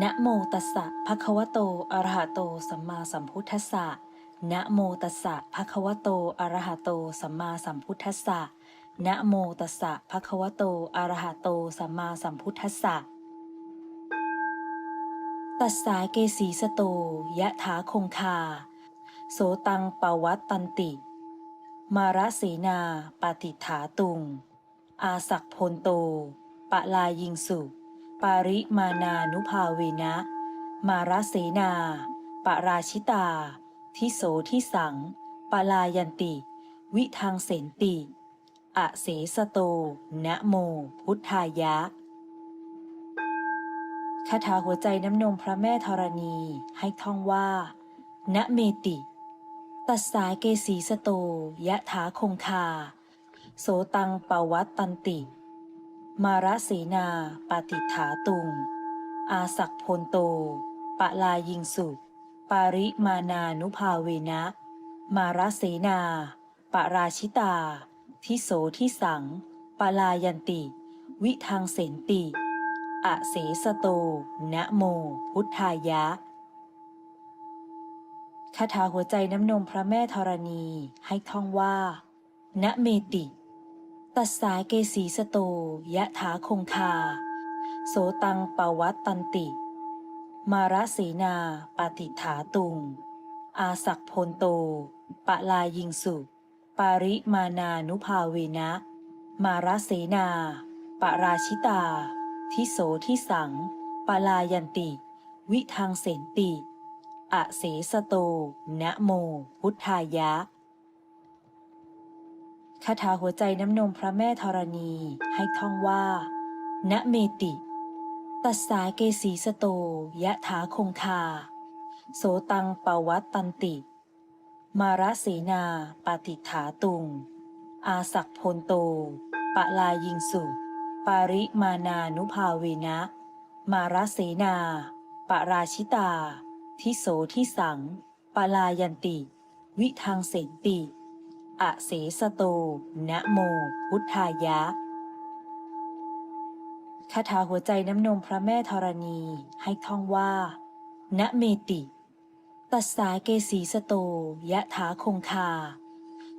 นะโมตัสสะภะคะวะโต อะระหะโต สัมมาสัมพุทธัสสะ นะโมตัสสะภะคะวะโต อะระหะโต สัมมาสัมพุทธัสสะ นะโมตัสสะภะคะวะโต อะระหะโต สัมมาสัมพุทธัสสะ ตัสสาเกสีสโต ยะถาคงคา โสตังปวัตตันติ มาระเสนาปฏิฐาตุง อาสักพลโต ปะลายิงสุ ปาริมานานุภาเวนะ มาระเสนาปะราชิตา ทิโสทิสังปลายันติ วิทางเสนติอะเสสโต นะโม พุทธายะ คาถาหัวใจน้ำนมพระแม่ธรณีให้ท่องว่าณเมติ ตัสสาเกสีสโต ยะถาคงคา โสตังปวัตตันติ มาระเสนาปฏิฐาตุง อาสักพลโต ปะลายิงสุปาริมานานุภาเวนะ มาระเสนาปะราชิตา ทิโสทิสังปลายันติ วิทางเสนติอะเสสโต นะโม พุทธายะ คาถาหัวใจน้ำนมพระแม่ธรณีให้ท่องว่า ณเมติ ตัสสาเกสีสโตยะถาคงคา โสตังปวัตตันติ มาระเสนาปฏิฐาตุง อาสักพลโต ปะลายิงสุ ปาริมานานุภาเวนะ มาระเสนา ปราชิตา ทิโสทิสัง ปลายันติ วิทางเสนติอะเสสโต นะโม พุทธายะ คาถาหัวใจน้ำนมพระแม่ธรณีให้ท่องว่า ณเมติ ตัสสาเกสีสโต ยะถาคงคา โสตังปวัตตันติ มาระเสนาปฏิฐาตุง อาสักพลโต ปะลายิงสุ ปาริมานานุภาเวนะ มาระเสนา ปะราชิตา ทิโสทิสังปะลายันติ วิทางเสนติ อะเสสโต นะโม พุทธายะ คาถาหัวใจน้ำนมพระแม่ธรณีให้ท่องว่าณเมติ ตัสสาเกสีสโต ยะถาคงคา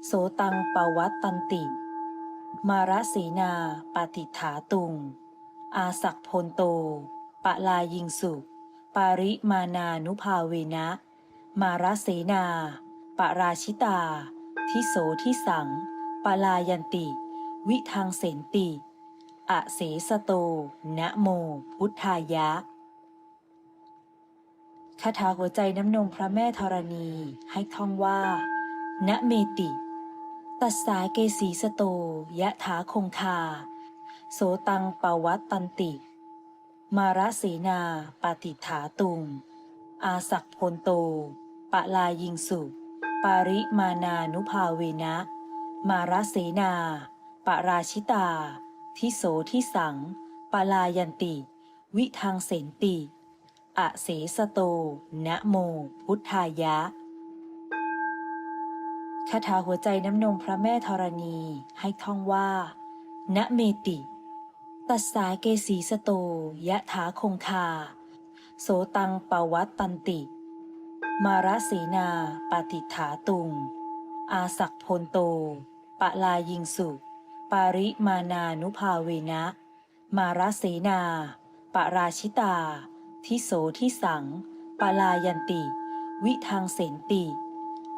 โสตังปวัตตันติ มาระเสนาปฏิฐาตุง อาสักพลโต ปะลายิงสุ ปาริมานานุภาเวนะ มาระเสนาปะราชิตา ทิโสทิสัง ปลายันติ วิทางเสนติอะเสสโต นะโม พุทธายะ คาถาหัวใจน้ำนมพระแม่ธรณีให้ท่องว่าณเมติ ตัสสาเกสีสโต ยะถาคงคา โสตังปวัตตันติ มาระเสนาปฏิฐาตุง อาสักพลโต ปะลายิงสุ ปาริมานานุภาเวนะ มาระเสนา ปราชิตา ทิโสทิสัง ปลายันติ วิทางเสนติอะเสสโต นะโม พุทธายะ คาถาหัวใจน้ำนมพระแม่ธรณีให้ท่องว่าณเมติ ตัสสาเกสีสโต ยะถาคงคา โสตังปวัตตันติ มาระเสนาปฏิฐาตุง อาสักพลโต ปะลายิงสุปาริมานานุภาเวนะ มาระเสนา ปะราชิตา ทิโสทิสัง ปลายันติ วิทางเสนติ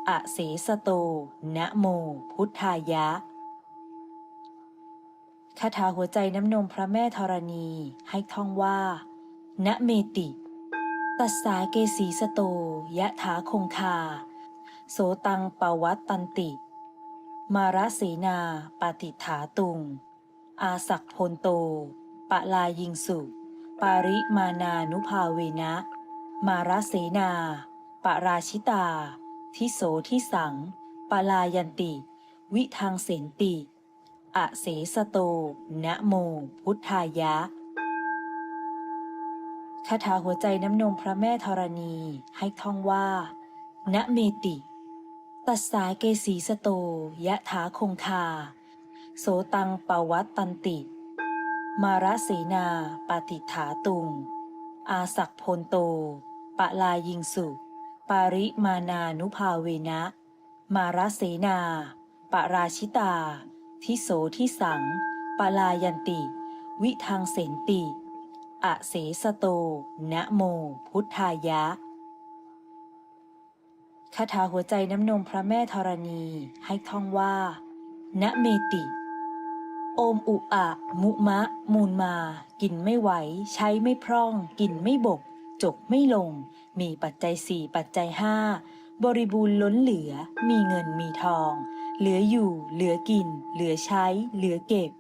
อะเสสโต นะโม พุทธายะ คาถาหัวใจน้ำนมพระแม่ธรณีให้ท่องว่า ณเมติ ตัสสาเกสีสโตยะถาคงคา โสตังปวัตตันติ มาระเสนาปฏิฐาตุง อาสักพลโต ปะลายิงสุ ปาริมานานุภาเวนะ มาระเสนา ปราชิตา ทิโสทิสัง ปลายันติ วิทางเสนติอะเสสโต นะโม พุทธายะ คาถาหัวใจน้ำนมพระแม่ธรณีให้ท่องว่า ณเมติ ตัสสาเกสีสโต ยะถาคงคา โสตังปวัตตันติ มาระเสนาปฏิฐาตุง อาศักพนโต ปะลายิงสุ ปาริมานานุภาเวนะ มาราเสนา ปะราชิตา ทิโสทิสังปะลายันติ วิทางเสนติ อะเสสโต นะโม พุทธายะ คาถาหัวใจน้ำนมพระแม่ธรณีให้ท่องว่าณเมติ โอมอุอะ มุมะ มูลมา กินไม่ไหว ใช้ไม่พร่อง กินไม่บกจกไม่ลง มีปัจจัยสี่ปัจจัยห้า บริบูรณ์ล้นเหลือ มีเงินมีทอง เหลืออยู่ เหลือกิน เหลือใช้ เหลือเก็บ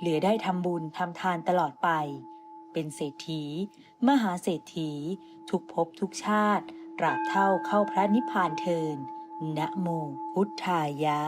เหลือได้ทำบุญทำทานตลอดไป เป็นเศรษฐี มหาเศรษฐี ทุกภพทุกชาติตราบเท่าเข้าพระนิพพานเทินนะโมพุทธายะ